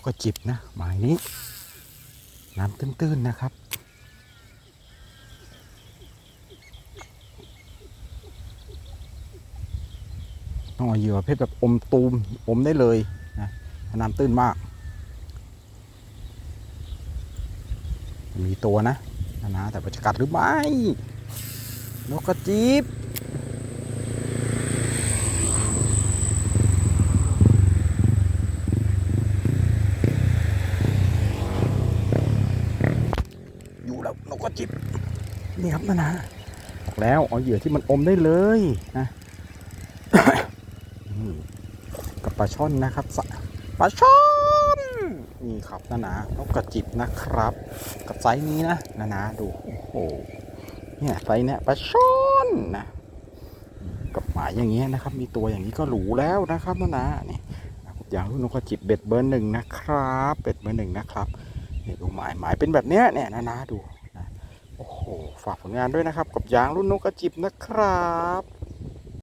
กกระจิบนะหมายนี้ น้ำตื้นๆนะครับ ต้องเอาเหยื่อประเภทแบบอมตูมอมได้เลยนะน้ำตื้นมาก มีตัวนะนะแต่ว่าจะกัดหรือไม่นกกระจิบอยู่ แล้วนกกระจิบนี่ครับนะนะบอกแล้วเอาเหยื่อที่มันอมได้เลยนะกับปลาช่อนนะครับสปลาช่อนนี่ครับนะนะนกกระจิบนะครับ กับไซส์นี้นะนะนะดูโอ้โหเนี่ยไซส์เนี้ยปลาช่อนนะกับหมายอย่างเงี้ยนะครับ มีตัวอย่างนี้ก็หรูแล้วนะครับนะนะนี่อย่างรุ่นกกระจิบเบ็ดเบอร์หนึ่งนะครับ เบ็ดเบอร์หนึ่งนะครับเนี่ยดูหมายหมายเป็นแบบเนี้ยเนี่ยนะนะดู ฝากผลงานด้วยนะครับ กับยางรุ่นนกกระจิบนะครับ